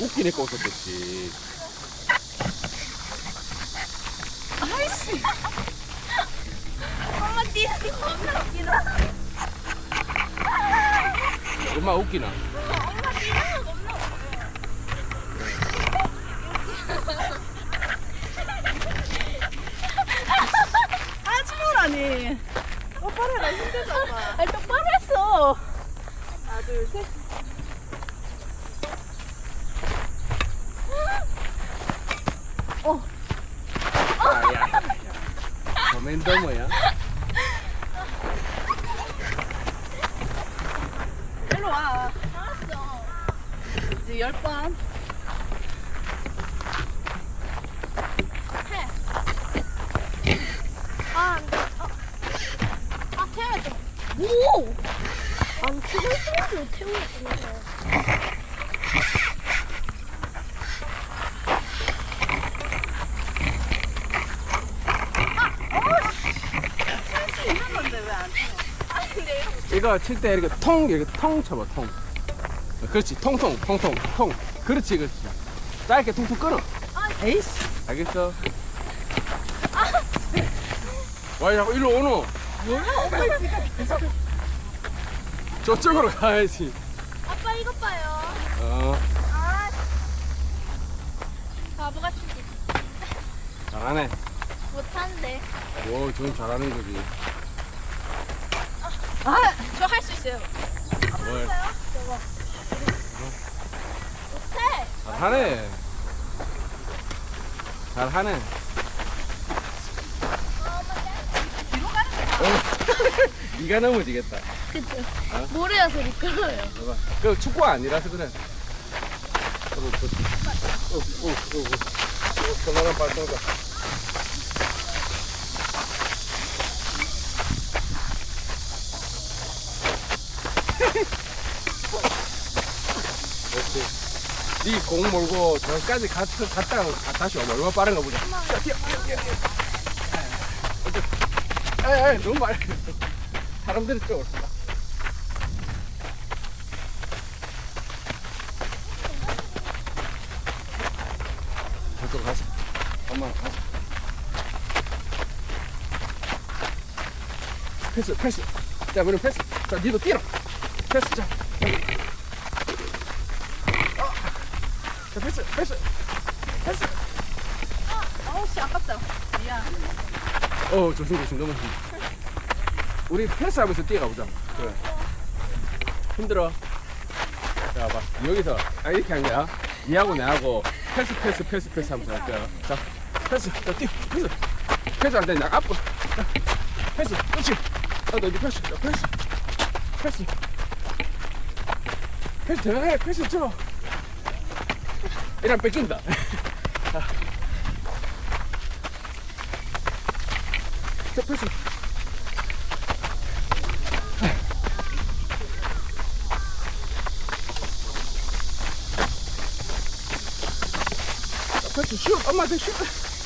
웃기니까 웃었겠지. 아이씨. 엄마 엄마 뛰는 거. 엄마 웃기나? 엄마 거 겁나 웃겨. 하지 말라니. 똑바로 해라 힘들잖아. 아 똑바로 했어. 하나 둘 셋. 아, 야. 거맨더머야? 일로 와. 알았어. 이제 열 번. 아, 안 돼. 어. 아, 태워야 돼. 오! 안 태울 수는 태워야 되는데. 할수 있는 건데 왜 안 쳐? 아니, 근데 이거 칠 때 이렇게 통 이렇게 통 쳐봐 통. 그렇지 통통 통통 통. 그렇지 그렇지. 짧게 퉁퉁 끊어. 에이씨. 알겠어? 와 자꾸 일로 오노. 있으니까 계속. 저쪽으로 가야지. 아빠 이것 봐요. 어 아, 바보같이 잘하네. 못하는데. 오 지금 잘하는 거지. 아 저 할 수 있어요. 뭘. 못해. 잘하네. 잘하네. 뒤로 가는 거. 어. 네가 넘어지겠다. 그죠. 어? 모래여서 미끄러워요. 봐봐. 그 축구가 아니라서 그래. 어, 그렇지. 어, 어, 어, 어. 어, 선나랑 발동자. 그렇지. 네공 몰고 저기까지 갔, 갔다가 가- 다시 오면 얼마나 빠른가 보자. 뛰어, 뛰어, 뛰어, 뛰어, 뛰어. 에이, 에이, 너무 많이. 사람들이 좀 올라. 저쪽 가자. 엄마 가자. 패스, 패스. 자, 그럼 패스. 자, 니도 뛰어. 패스, 자. 어. 자, 패스, 패스. 패스. 아우 씨 아깝다. 미안. 어, 조심, 조심. 너무 힘. 우리 패스하면서 뛰어가 보자. 그래. 힘들어. 자, 봐. 여기서, 아, 이렇게 한 거야. 니하고 나하고 패스, 패스, 패스, 패스 하면서 할 거야. 자, 패스. 자, 뛰어. 패스. 패스 안 돼. 나 앞으로. 자, 패스. 그렇지. 아, 너 이제 패스. 자, 패스. 패스. 패스 대단해. 패스 쳐. 이 러면 뺏긴다. 자. 자, 패스. 자, 패스 슛. 엄마한테 슛.